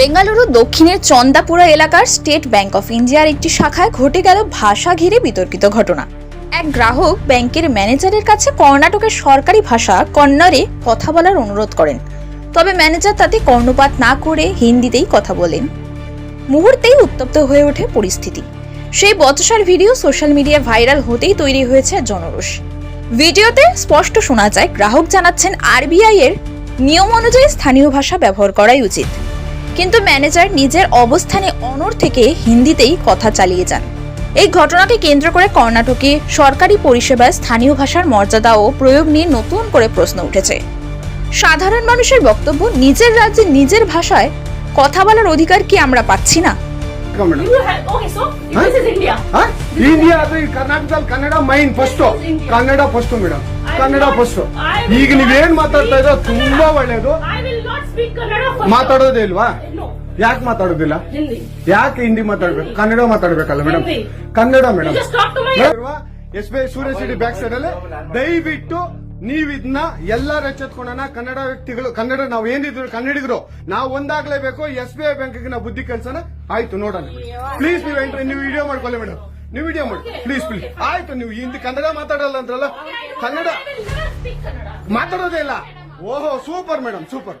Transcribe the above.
বেঙ্গালুরু দক্ষিণের চন্দাপুরা এলাকার state bank of ইন্ডিয়ার একটি শাখায় ঘটে গেল ভাষা ঘিরে বিতর্কিত ঘটনা। এক গ্রাহক ব্যাংকের ম্যানেজারের কাছে কর্ণাটকের সরকারি ভাষা কন্নড়ে কথা বলার অনুরোধ করেন। তবে ম্যানেজার তাতে কর্ণপাত না করে হিন্দিতেই কথা বলেন। মুহূর্তেই উত্তপ্ত হয়ে ওঠে পরিস্থিতি। সেই বচসার ভিডিও সোশ্যাল মিডিয়ায় ভাইরাল হতেই তৈরি হয়েছে জনরোষ। ভিডিওতে স্পষ্ট শোনা যায়, গ্রাহক জানাচ্ছেন আরবিআই এর নিয়ম অনুযায়ী স্থানীয় ভাষা ব্যবহার করাই উচিত। কিন্তু ম্যানেজার নিজের অবস্থানে অনড় থেকে হিন্দিতেই কথা চালিয়ে যান এই ঘটনাকে কেন্দ্র করে কর্ণাটকে সরকারি পরিষেবায় স্থানীয় ভাষার মর্যাদা ও প্রয়োগ নিয়ে নতুন করে প্রশ্ন উঠেছে সাধারণ মানুষের বক্তব্য নিজের রাজ্যে নিজের ভাষায় কথা বলার অধিকার কি আমরা পাচ্ছি না Karnataka madam You have okay, so Huh? this is India. ಹಾ? ಇಂಡಿಯಾ ಅದು ಈ ಕರ್ನಾಟಕದಲ್ಲಿ Kannada main first This is India. Kannada first madam I Kannada will first not- I will ಈಗ not ನೀವೇನ್ speak ಮಾತಾಡ್ತಾ ಇರೋ Kannada. ತುಂಬಾ ಒಳ್ಳೇದು ಮಾತಾಡೋದೇ ಇಲ್ವಾ? ಯಾಕೆ ಮಾತಾಡೋದಿಲ್ಲ. ಯಾಕೆ ಹಿಂದಿ ಮಾತಾಡ್ಬೇಕು? Kannada ಮಾತಾಡ್ಬೇಕಲ್ಲ madam Kannada madam S B I Surya city back side ಅಲ್ಲಿ. ದಯವಿಟ್ಟು ನೀವ್ ಇದನ್ನ ಎಲ್ಲಾರು ಕನ್ನಡ ವ್ಯಕ್ತಿಗಳು ಕನ್ನಡ ನಾವು ಏನಿದ್ರು ಕನ್ನಡಿಗರು ನಾವು ಒಂದಾಗ್ಲೇಬೇಕು ಎಸ್ ಬಿ ಐ ಬ್ಯಾಂಕ್ ನಾವು ಬುದ್ಧಿ ಕೆಲ್ಸನ ಆಯ್ತು ನೋಡೋಣ. ಪ್ಲೀಸ್ ನೀವು ಎಂಟ್ರಿ ನೀವು ವಿಡಿಯೋ ಮಾಡ್ಕೊಳ್ಳಿ ಮೇಡಮ್ ನೀವು ವಿಡಿಯೋ ಮಾಡಿ. ಪ್ಲೀಸ್ ಪ್ಲೀಸ್ ಆಯ್ತು ನೀವು ಹಿಂದಿ ಕನ್ನಡ ಮಾತಾಡಲ್ಲ ಅಂದ್ರಲ್ಲ? ಕನ್ನಡ. ಮಾತಾಡೋದೇ ಇಲ್ಲ. ಓಹೋ ಸೂಪರ್ ಮೇಡಮ್ ಸೂಪರ್